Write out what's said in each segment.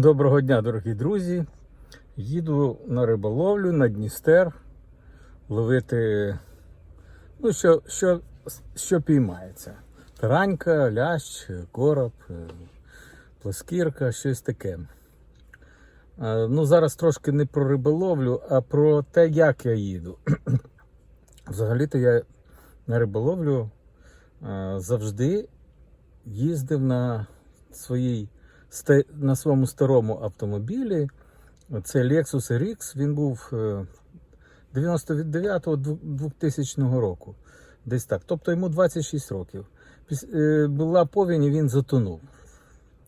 Доброго дня, дорогі друзі. Їду на риболовлю на Дністер ловити, ну, що, що, що піймається. Таранька, лящ, короб, е, плескірка, щось таке. Е, Ну, зараз трошки не про риболовлю, а про те, як я їду. Взагалі-то я на риболовлю е, завжди їздив на своїй на своєму старому автомобілі. Це Lexus RX, він був е, 99-2000 року. Десь так. Тобто йому 26 років. Е, Була повінь і він затонув.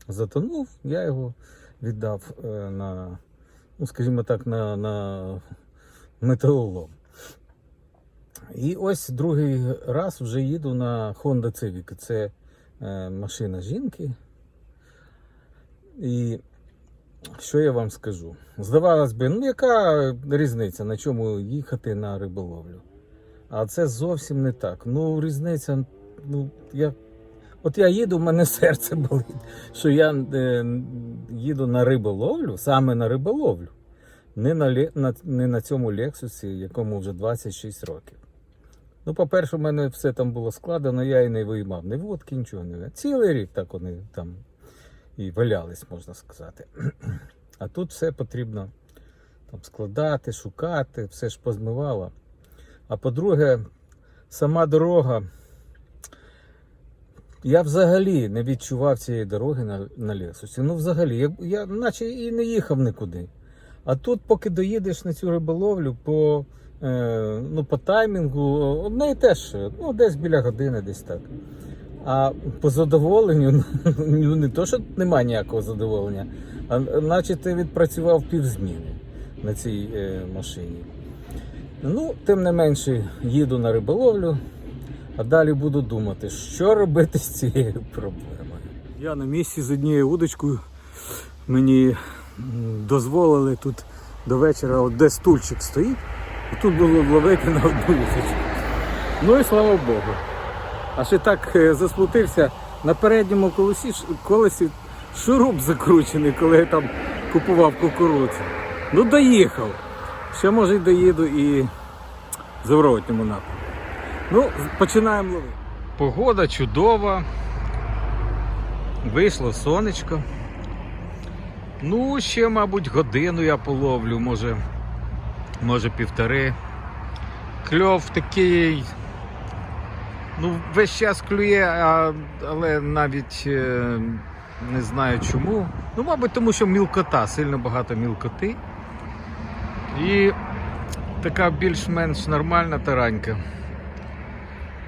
Затонув, я його віддав е, на, ну, скажімо так, на, на металолом. І ось другий раз вже їду на Honda Civic. Це машина жінки. І що я вам скажу? Здавалось би, ну яка різниця, на чому їхати на риболовлю? А це зовсім не так. Ну, різниця, ну, я. От я їду, в мене серце болить, що я е, їду на риболовлю, саме на риболовлю, не на, на, не на цьому Лексусі, якому вже 26 років. Ну, по-перше, в мене все там було складено, я і не виймав ні водки, нічого не. Цілий рік так вони там і валялись, можна сказати. А тут все потрібно там, складати, шукати, все ж позмивало. А по-друге, сама дорога. Я взагалі не відчував цієї дороги на, на Лексусі. Ну, взагалі, я, я наче і не їхав нікуди. А тут, поки доїдеш на цю риболовлю, по, е, ну, по таймінгу, одне і те ж, ну, десь біля години, десь так. А по задоволенню, ну не то, що немає ніякого задоволення, а наче ти відпрацював півзміни на цій е, машині. Ну, тим не менше, їду на риболовлю, а далі буду думати, що робити з цією проблемою. Я на місці з однією удочкою. Мені дозволили тут до вечора, от де стульчик стоїть, і тут було ловити на одну удочку. Ну і слава Богу. А ще так е, засмутився на передньому колесі, колесі шуруп закручений, коли я там купував кукурудзу. Ну доїхав. Ще може й доїду і в зворотньому напрямку. Ну, починаємо ловити. Погода чудова. Вийшло сонечко. Ну, ще, мабуть, годину я половлю, може, може півтори. Кльов такий Ну, весь час клює, а, але навіть е, не знаю чому. Ну, мабуть, тому що мілкота, сильно багато мілкоти. І така більш-менш нормальна таранька.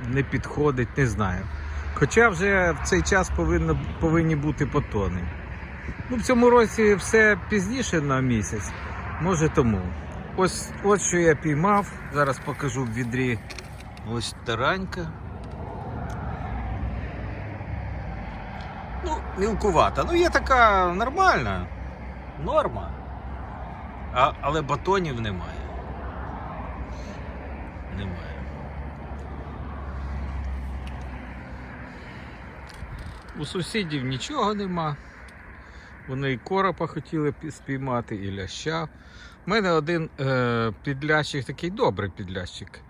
Не підходить, не знаю. Хоча вже в цей час повинно, повинні бути потони. Ну, в цьому році все пізніше на місяць, може тому. Ось, ось що я піймав. Зараз покажу в відрі. Ось таранька. Ну, мілкувата. Ну, є така нормальна. Норма. А, але батонів немає. Немає. У сусідів нічого нема. Вони і коропа хотіли спіймати, і ляща. У мене один е, підлящик, такий добрий підлящик,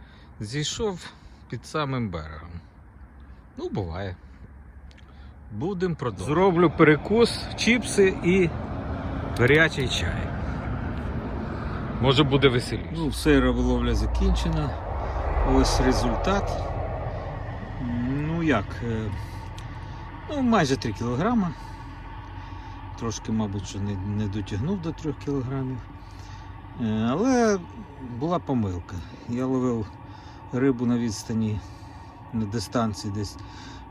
зійшов під самим берегом. Ну, буває. Будемо продовжувати. Зроблю перекус, чіпси і гарячий чай. Може буде веселіше. Ну, все риболовля закінчена. Ось результат. Ну як? е, Ну, майже 3 кілограма. Трошки, мабуть, що не, не дотягнув до 3 кілограмів. Е, Але була помилка. Я ловив рибу на відстані на дистанції десь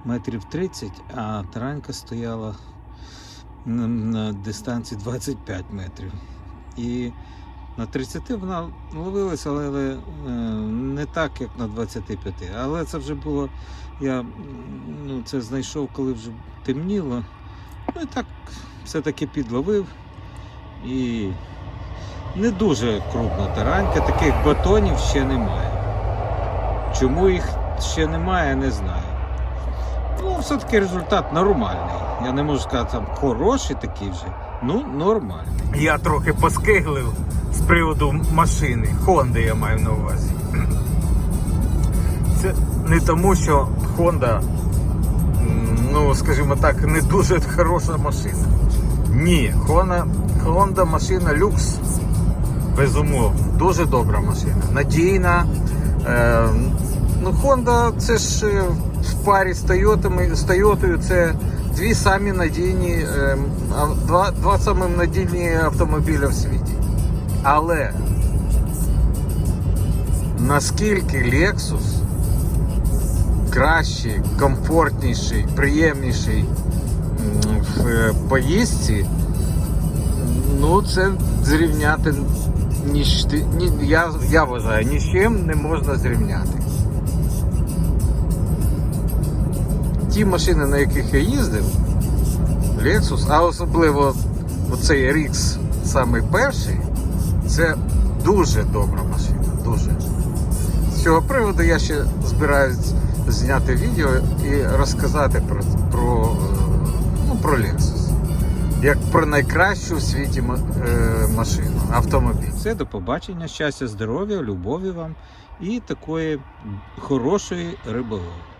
метрів 30, а таранька стояла на, дистанції 25 метрів. І на 30 вона ловилася, але, але е, не так, як на 25. Але це вже було, я ну, це знайшов, коли вже темніло. Ну і так все-таки підловив. І не дуже крупна таранька, таких батонів ще немає. Чому їх ще немає, не знаю. Все-таки результат нормальний. Я не можу сказати, там хороший такий вже, ну нормальний. Я трохи поскиглив з приводу машини. Honda я маю на увазі. Це не тому, що Honda, ну скажімо так, не дуже хороша машина. Ні, Honda, Honda машина люкс. Безумовно, дуже добра машина. Надійна. Е, ну, Honda це ж е, в парі з Toyota, з Toyota це дві самі надійні, е, два, два самі надійні автомобіля в світі. Але наскільки Lexus кращий, комфортніший, приємніший в е, поїздці, ну це зрівняти ні, я, я вважаю, ні з чим не можна зрівняти. Ті машини, на яких я їздив, Lexus, а особливо оцей RX, самий перший, це дуже добра машина. Дуже. З цього приводу я ще збираюсь зняти відео і розказати про, про, е, ну, про Lexus. Як про найкращу у світі е, машину, автомобіль. Все, до побачення, щастя, здоров'я, любові вам і такої хорошої риболовлі.